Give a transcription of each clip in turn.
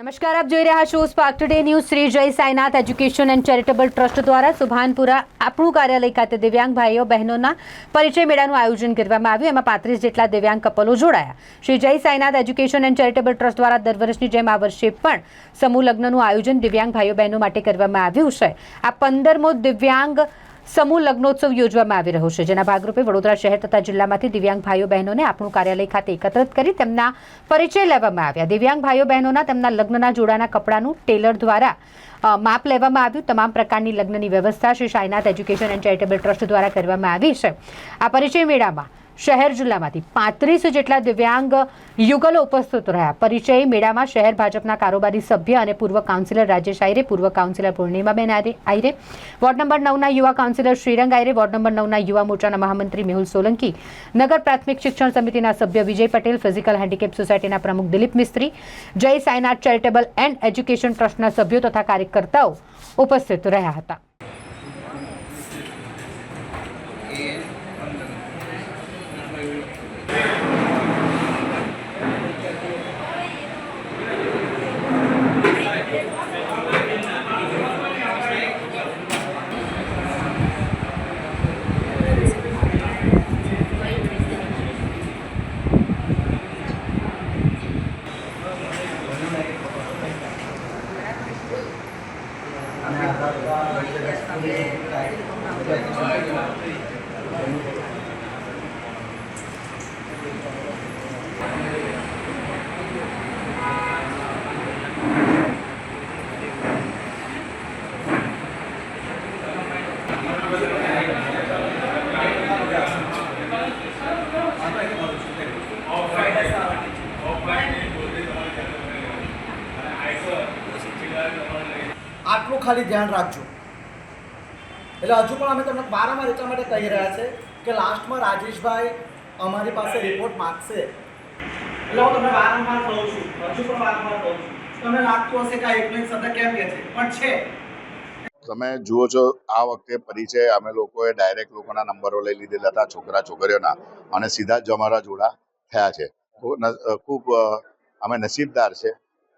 નમસ્કાર, આપ જોઈ રહ્યા છો spark today news Shri Jay Sainath education and charitable trust દ્વારા સુભાનપુરા આપણું કાર્યાલય ખાતે દિવ્યાંગ ભાઈઓ, બહેનોના પરિચય મેળાનું આયોજન કરવામાં આવ્યું. એમાં પાંત્રીસ જેટલા દિવ્યાંગ કપલો જોડાયા. Shri Jay Sainath education and charitable trust દ્વારા દર વર્ષની જેમ આ વર્ષે પણ સમૂહ લગ્નનું આયોજન દિવ્યાંગ ભાઈઓ, બહેનો માટે કરવામાં આવ્યું છે. આ પંદરમો દિવ્યાંગ સમૂહ લગ્નોત્સવ યોજવામાં આવી રહ્યો છે, જેના ભાગરૂપે વડોદરા શહેર તથા જિલ્લામાંથી દિવ્યાંગ ભાઈઓ બહેનોને આપણું કાર્યાલય ખાતે એકત્રિત કરી તેમના પરિચય લેવામાં આવ્યા. દિવ્યાંગ ભાઈઓ બહેનોના તેમના લગ્નના જોડાના કપડાનું ટેલર દ્વારા માપ લેવામાં આવ્યું. તમામ પ્રકારની લગ્નની વ્યવસ્થા Shri Sainath education and charitable trust દ્વારા કરવામાં આવી છે. આ પરિચય મેળામાં શહેર જિલ્લામાંથી. પાંત્રીસ જેટલા દિવ્યાંગ યુગલો ઉપસ્થિત રહ્યા. પરિચય મેળામાં શહેર ભાજપના કારોબારી સભ્ય અને પૂર્વ કાઉન્સિલર રાજેશ આયરે, પૂર્વ councillor Purnimaben Ayre ward number નવના યુવા councillor Shrirang Ayre, ward number નવના યુવા મોરચાના મહામંત્રી મેહુલ સોલંકી, નગર પ્રાથમિક શિક્ષણ સમિતિના સભ્ય વિજય પટેલ, ફિઝિકલ હેન્ડીકેપ સોસાયટીના પ્રમુખ દિલીપ મિસ્ત્રી, જય સાયનાથ ચેરિટેબલ એન્ડ એજ્યુકેશન ટ્રસ્ટના સભ્યો તથા કાર્યકર્તાઓ ઉપસ્થિત રહ્યા હતા. આટલું ખાલી ધ્યાન રાખજો. એટલે હજુ પણ અમે તમને વારંવાર એટલા માટે કહી રહ્યા છે કે લાસ્ટમાં રાજેશભાઈ અમારી પાસે રિપોર્ટ માગશે. એટલે હું તમને વારંવાર કહું છું. હજુ પણ વારંવાર કહું છું. તમને લાગતું હશે કે એકને શબ્દ કેમ કે છે પણ છે. તમે જુઓ છો આ વખતે પરિચય અમે લોકોએ ડાયરેક્ટ લોકોના નંબરો લઈ લીધેલા હતા છોકરા છોકરીઓના અને સીધા જ અમારા જોડા થયા છે. ખૂબ ખૂબ અમે નસીબદાર છે.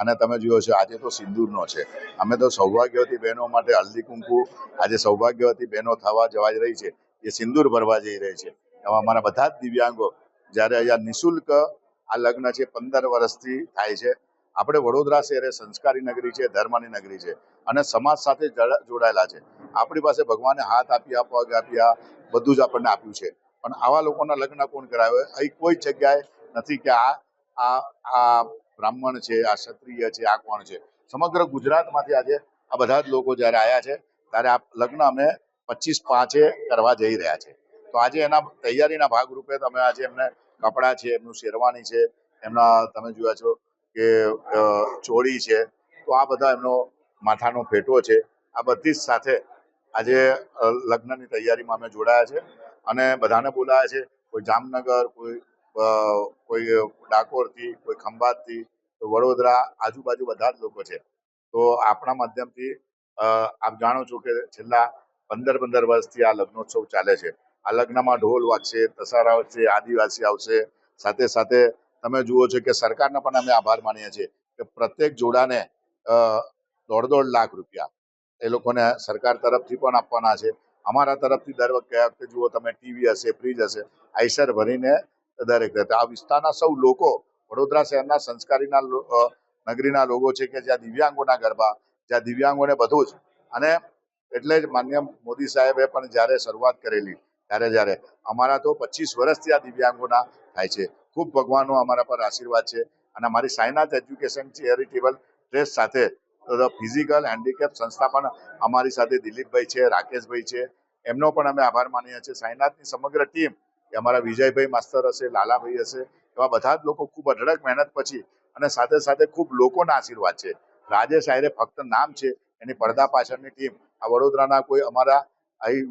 અને તમે જુઓ છો, આજે તો સિંદૂરનો છે. અમે તો સૌભાગ્યવતી બહેનો માટે હલ્દી કુંકુ, આજે સૌભાગ્યવતી બહેનો થવા જવા જ રહી છે. એ સિંદૂર ભરવા જઈ રહી છે. એમાં અમારા બધા જ દિવ્યાંગો, જ્યારે અહીંયા નિઃશુલ્ક આ લગ્ન છે, પંદર વર્ષથી થાય છે. આપણે વડોદરા શહેર એ સંસ્કારી નગરી છે, ધર્મની નગરી છે અને સમાજ સાથે જોડાયેલા છે. આપણી પાસે ભગવાને હાથ આપ્યા પગ આપ્યા, બધું જ આપણને આપ્યું છે. પણ આવા લોકોના લગ્ન કોણ કરાવે? અહીં કોઈ જગ્યાએ નથી કે આ આ બ્રાહ્મણ છે, આ ક્ષત્રિય છે, આ કોણ છે? સમગ્ર ગુજરાતમાંથી આજે આ બધા જ લોકો જ્યારે આવ્યા છે, ત્યારે આ લગ્ન અમે પચીસ પાંચે કરવા જઈ રહ્યા છે. તો આજે એના તૈયારીના ભાગરૂપે તમે આજે એમને કપડાં છે, એમનું શેરવાની છે, એમના તમે જોયા છો કે ચોળી છે, તો આ બધા એમનો માથાનો ફેટો છે. આ બધી જ સાથે આજે લગ્નની તૈયારીમાં અમે જોડાયા છે અને બધાને બોલાયા છે. કોઈ જામનગર, કોઈ કોઈ ડાકોરથી, કોઈ ખંભાતથી વડોદરા આજુબાજુ બધા જ લોકો છે. તો આપણા માધ્યમથી આપ જાણો છો કે છેલ્લા પંદર પંદર વર્ષથી આ લગ્નોત્સવ ચાલે છે. આ લગ્નમાં ઢોલ વાગશે, તસારા વાગશે, આદિવાસી આવશે. સાથે સાથે તમે જુઓ છો કે સરકારના પણ અમે આભાર માનીએ છીએ કે પ્રત્યેક જોડાને દોઢ દોઢ લાખ રૂપિયા એ લોકોને સરકાર તરફથી પણ આપવાના છે. અમારા તરફથી દર વખતે જુઓ તમે ટીવી હશે, ફ્રીજ હશે, આઈસર ભરીને દરેક આ વિસ્તારના સૌ લોકો, વડોદરા શહેરના સંસ્કારીના નગરીના લોકો છે કે જ્યાં દિવ્યાંગોના ગરબા, જ્યાં દિવ્યાંગોને બધું જ. અને એટલે જ માન્ય મોદી સાહેબે પણ જ્યારે શરૂઆત કરેલી, ત્યારે જ્યારે. અમારા તો પચીસ વર્ષથી આ દિવ્યાંગોના થાય છે. ખૂબ ભગવાનનો અમારા પર આશીર્વાદ છે. અને અમારી સાઈનાથ એજ્યુકેશન ચેરિટેબલ ટ્રસ્ટ સાથે ફિઝિકલ હેન્ડીકેપ સંસ્થા પણ અમારી સાથે દિલીપભાઈ છે, રાકેશભાઈ છે. એમનો પણ અમે આભાર માનીએ છીએ. સાઈનાથની સમગ્ર ટીમ એ અમારા વિજયભાઈ માસ્તર હશે, લાલાભાઈ હશે, એવા બધા જ લોકો ખૂબ અઢળક મહેનત પછી અને સાથે સાથે ખૂબ લોકોના આશીર્વાદ છે. રાજેશ આયરે ફક્ત નામ છે, એની પડદા પાછળની ટીમ. આ વડોદરાના કોઈ અમારા અહીં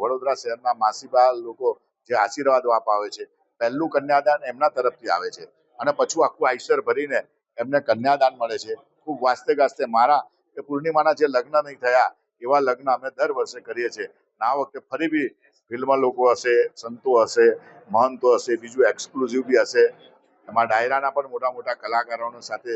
વડોદરા શહેરના માસીબા લોકો જે આશીર્વાદ અપાવે છે, પહેલું કન્યાદાન એમના તરફથી આવે છે. અને પછી આખું આઈશ્વર ભરીને એમને કન્યાદાન મળે છે. ખૂબ વાસ્તે ગાસ્તે મારા કે પૂર્ણિમાના જે લગ્ન નહીં થયા, એવા લગ્ન અમે દર વર્ષે કરીએ છીએ. આ વખતે ફરી બી ફિલ્મ લોકો હશે, સંતો હશે, મહંતો હશે, બીજું એક્સક્લુઝિવ બી હશે. એમાં ડાયરાના પણ મોટા મોટા કલાકારોનો સાથે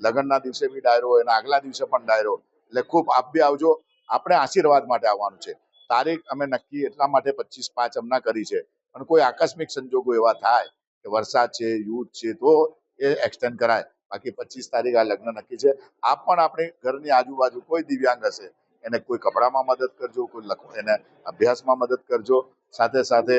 લગ્નના દિવસે બી ડાયરો એના આગલા દિવસે પણ ડાયરો. એટલે ખૂબ આપ બી આવજો. આપણે આશીર્વાદ માટે આવવાનું છે. તારીખ અમે નક્કી એટલા માટે પચીસ પાંચ હમણાં કરી છે. પણ કોઈ આકસ્મિક સંજોગો એવા થાય કે વરસાદ છે, યુદ્ધ છે, તો એ એક્સટેન્ડ કરાય. બાકી પચીસ તારીખ આ લગ્ન નક્કી છે. આપ પણ આપણે ઘરની આજુબાજુ કોઈ દિવ્યાંગ હશે એને કોઈ કપડામાં મદદ કરજો, કોઈ એને અભ્યાસમાં મદદ કરજો, સાથે સાથે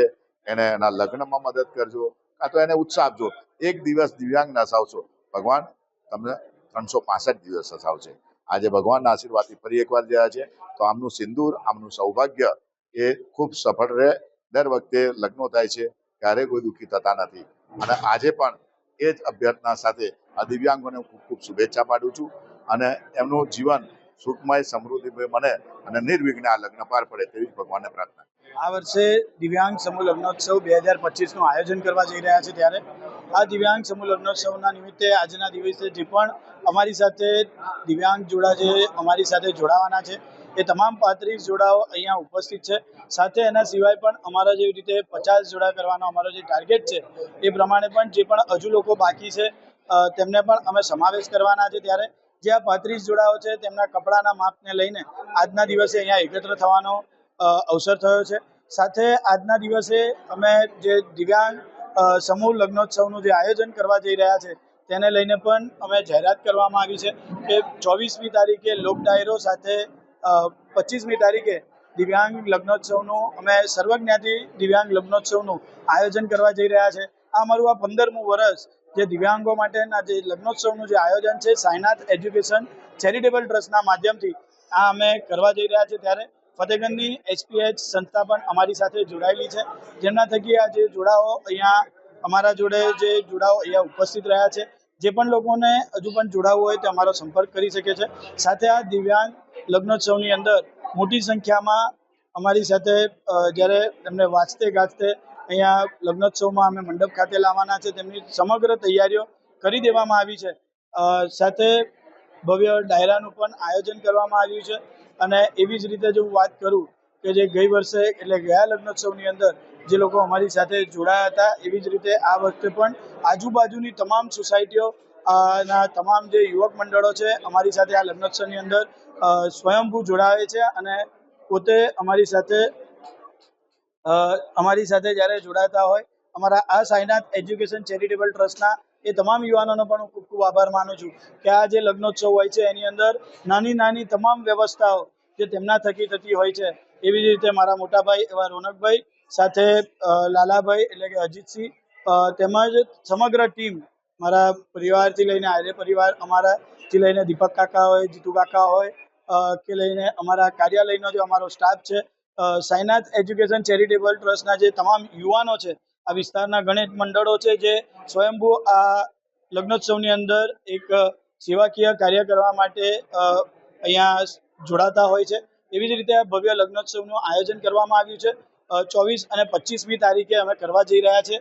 એને એના લગ્નમાં મદદ કરજો, કાં તો એને ઉત્સાહ આપજો. એક દિવસ દિવ્યાંગ નસાવશો ભગવાન, તમને ત્રણસો પાસઠ દિવસ હસાવશે આજે ભગવાનના આશીર્વાદથી ફરી એકવાર રહ્યા છે. તો આમનું સિંદૂર, આમનું સૌભાગ્ય એ ખૂબ સફળ રહે. દર વખતે લગ્નો થાય છે, ક્યારેય કોઈ દુઃખી થતા નથી. અને આજે પણ એ જ અભ્યર્થના સાથે આ દિવ્યાંગોને ખૂબ ખૂબ શુભેચ્છા પાડું છું. અને એમનું જીવન સુખમય સમૃદ્ધિમય બને અને નિર્વિઘ્ને આ લગ્ન પાર પડે તેવી ભગવાનને પ્રાર્થના આ વર્ષે દિવ્યાંગ સમૂહ લગ્નોત્સવ બે હજાર પચીસનું આયોજન કરવા જઈ રહ્યા છે ત્યારે. આ દિવ્યાંગ સમૂહ લગ્નોત્સવના નિમિત્તે આજના દિવસે જે પણ અમારી સાથે દિવ્યાંગ જોડા જે અમારી સાથે જોડાવાના છે, એ તમામ પાંત્રીસ જોડાઓ અહીંયા ઉપસ્થિત છે. સાથે એના સિવાય પણ અમારા જેવી રીતે પચાસ જોડા કરવાનો અમારો જે ટાર્ગેટ છે, એ પ્રમાણે પણ જે પણ હજુ લોકો બાકી છે તેમને પણ અમે સમાવેશ કરવાના છે ત્યારે. જે આ પાંત્રીસ જોડાઓ છે તેમના કપડાના માપને લઈને આજના દિવસે અહીંયા એકત્ર થવાનો અવસર થયો છે. સાથે આજના દિવસે અમે જે દિવ્યાંગ સમૂહ લગ્નોત્સવનું જે આયોજન કરવા જઈ રહ્યા છે તેને લઈને પણ અમે જાહેરાત કરવામાં આવી છે કે ચોવીસમી તારીખે લોક ડાયરો સાથે પચીસમી તારીખે દિવ્યાંગ લગ્નોત્સવનું અમે સર્વજ્ઞાતિ દિવ્યાંગ લગ્નોત્સવનું આયોજન કરવા જઈ રહ્યા છે. આ અમારું આ પંદરમું વર્ષ જે દિવ્યાંગો માટેના જે લગ્નોત્સવનું જે આયોજન છે સાયનાથ એજ્યુકેશન ચેરિટેબલ ટ્રસ્ટના માધ્યમથી આ અમે કરવા જઈ રહ્યા છીએ ત્યારે ફતેગંજની એચપીએચ સંસ્થા પણ અમારી સાથે જોડાયેલી છે. જેમના થકી આ જે જોડાઓ અહીંયા અમારા જોડે જે જોડાઓ અહીંયા ઉપસ્થિત રહ્યા છે, જે પણ લોકોને હજુ પણ જોડાવવું હોય તે અમારો સંપર્ક કરી શકે છે. સાથે આ દિવ્યાંગ લગ્નોત્સવની અંદર મોટી સંખ્યામાં અમારી સાથે જ્યારે એમને વાંચતે ગાજતે અહીંયા લગ્નોત્સવમાં અમે મંડપ ખાતે લાવવાના છે. તેમની સમગ્ર તૈયારીઓ કરી દેવામાં આવી છે. સાથે ભવ્ય ડાયરાનું પણ આયોજન કરવામાં આવ્યું છે. અને એવી જ રીતે જો હું વાત કરું કે જે ગઈ વર્ષે એટલે ગયા લગ્નોત્સવની અંદર જે લોકો અમારી સાથે જોડાયા હતા, એવી જ રીતે આ વખતે પણ આજુબાજુની તમામ સોસાયટીઓ ના તમામ જે યુવક મંડળો છે, અમારી સાથે આ લગ્નોત્સવની અંદર સ્વયંભૂ જોડાવે છે અને પોતે અમારી સાથે અમારી સાથે જ્યારે જોડાતા હોય, અમારા આ સાંઈનાથ એજ્યુકેશન ચેરિટેબલ ટ્રસ્ટના એ તમામ યુવાનોનો પણ હું ખૂબ ખૂબ આભાર માનું છું કે આ જે લગ્નોત્સવ હોય છે, એની અંદર નાની નાની તમામ વ્યવસ્થાઓ જે તેમના થકી થતી હોય છે, એવી જ રીતે મારા મોટાભાઈ એવા રોનકભાઈ સાથે લાલાભાઈ એટલે કે અજીતસિંહ તેમજ સમગ્ર ટીમ મારા પરિવારથી લઈને આર્ય પરિવાર અમારાથી લઈને દીપક કાકા હોય, જીતુ કાકા હોય કે લઈને અમારા કાર્યાલયનો જે અમારો સ્ટાફ છે અ, સાઈનાથ એજ્યુકેશન ચેરિટેબલ ટ્રસ્ટના જે તમામ યુવાનો છે આ વિસ્તારના ગણિત મંડળો છે જે સ્વયંભૂ આ લગ્નોત્સવની અંદર એક સેવાકીય કાર્ય કરવા માટે અહીંયા જોડાતા હોય છે. એવી જ રીતે ભવ્ય લગ્નોત્સવનું આયોજન કરવામાં આવ્યું છે. ચોવીસ અને પચીસમી તારીખે અમે કરવા જઈ રહ્યા છે.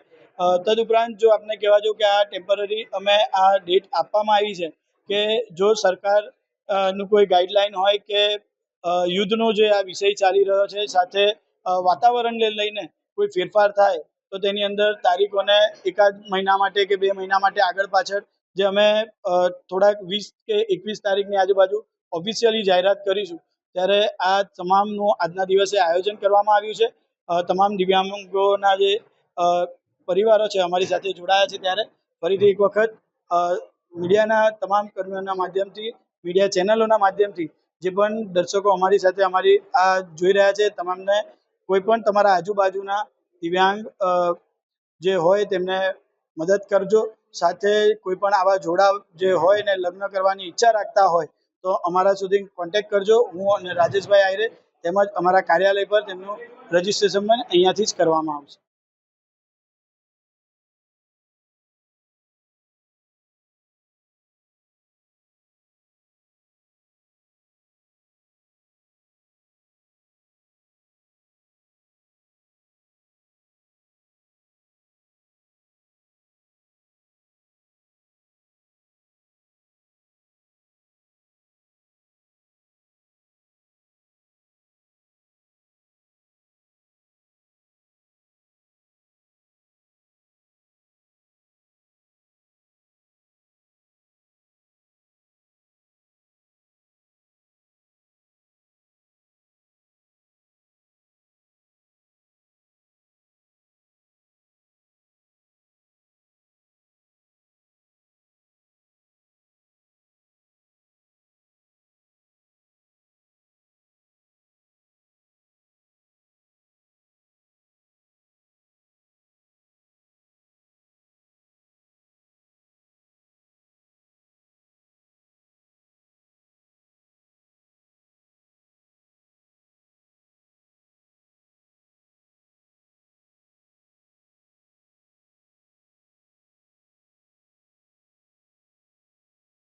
તદુપરાંત જો આપને કહેવા જો કે આ ટેમ્પરરી અમે આ ડેટ આપવામાં આવી છે કે જો સરકારનું કોઈ ગાઈડલાઈન હોય કે યુદ્ધનો જે આ વિષય ચાલી રહ્યો છે, સાથે વાતાવરણને લઈને કોઈ ફેરફાર થાય, તો તેની અંદર તારીખોને એકાદ મહિના માટે કે બે મહિના માટે આગળ પાછળ જે અમે થોડાક વીસ કે એકવીસ તારીખની આજુબાજુ ઓફિશિયલી જાહેરાત કરીશું. ત્યારે આ તમામનું આજના દિવસે આયોજન કરવામાં આવ્યું છે. તમામ દિવ્યાંગોના જે પરિવારો છે અમારી સાથે જોડાયા છે ત્યારે ફરીથી એક વખત મીડિયાના તમામ કર્મીઓના માધ્યમથી, મીડિયા ચેનલોના માધ્યમથી જે પણ દર્શકો અમારી સાથે અમારી આ જોઈ રહ્યા છે તમામને કોઈ પણ તમારા આજુબાજુના દિવ્યાંગ જે હોય તેમને મદદ કરજો. સાથે કોઈ પણ આવા જોડાવ જે હોય ને લગ્ન કરવાની ઈચ્છા રાખતા હોય, તો અમારા સુધી કોન્ટેક કરજો. હું અને રાજેશભાઈ આયરે તેમજ અમારા કાર્યાલય પર તેમનું રજીસ્ટ્રેશન પણ અહીંયાથી જ કરવામાં આવશે.